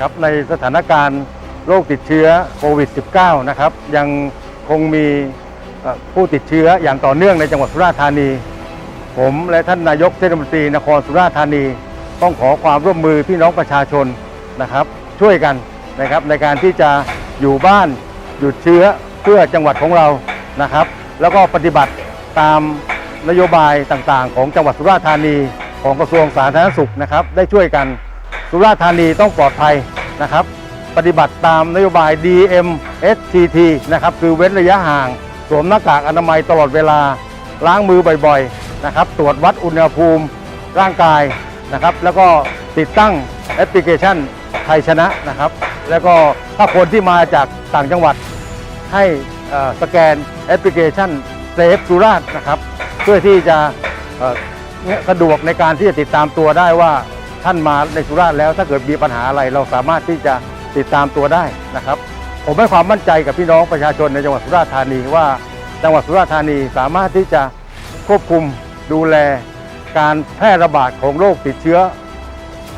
ครับในสถานการณ์โรคติดเชื้อโควิด -19 นะครับยังคงมีผู้ติดเชื้ออย่างต่อเนื่องในจังหวัดสุราษฎร์ธานี ผมและท่านนายกเทศมนตรีนครสุราษฎร์ธานี ต้องขอความร่วมมือพี่น้องประชาชนนะครับ ช่วยกันนะครับในการที่จะอยู่บ้านหยุดเชื้อเพื่อจังหวัดของเรานะครับ แล้วก็ปฏิบัติตามนโยบายต่างๆ ของจังหวัดสุราษฎร์ธานี ของกระทรวงสาธารณสุขนะครับ ได้ช่วยกัน สุราษฎร์ธานีต้องปลอดภัยนะครับ ปฏิบัติตามนโยบาย DMSTT นะครับคือเว้นระยะห่าง สวมหน้ากากอนามัยตลอดเวลา ล้างมือบ่อยๆนะครับตรวจวัดอุณหภูมิร่างกายนะครับ แล้วก็ติดตั้งแอปพลิเคชันไทยชนะนะครับ แล้วก็ถ้าคนที่มาจากต่างจังหวัดให้สแกนแอปพลิเคชันเซฟสุราษฎร์นะครับ เพื่อที่จะสะดวกในการที่จะติดตามตัวได้ว่า ท่านมาในสุราษฎร์แล้ว ถ้าเกิดมีปัญหาอะไร เราสามารถที่จะติดตามตัวได้นะครับ ผมให้ความมั่นใจกับพี่น้องประชาชนในจังหวัดสุราษฎร์ธานีว่าจังหวัดสุราษฎร์ธานีสามารถที่จะควบคุมดูแลการแพร่ระบาดของโรคติดเชื้อ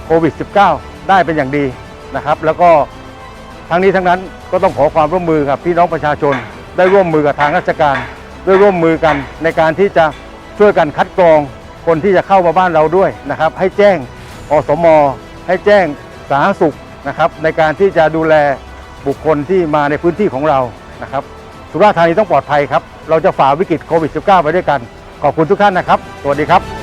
โควิด -19 ได้เป็นอย่างดีนะครับ แล้วก็ทั้งนี้ทั้งนั้นก็ต้องขอความร่วมมือกับพี่น้องประชาชน ได้ร่วมมือกับทางราชการได้ร่วมมือกันในการที่จะช่วยกันคัดกรองคนที่จะเข้ามาบ้านเราด้วยนะครับ ให้แจ้ง อสมให้แจ้งสาธารณสุขนะครับในการที่จะดูแลบุคคลที่มาในพื้นที่ของเรานะครับสุราษฎร์ธานีต้องปลอดภัยครับ เราจะฝ่าวิกฤตโควิด -19 ไปด้วยกัน ขอบคุณทุกท่านนะครับ สวัสดีครับ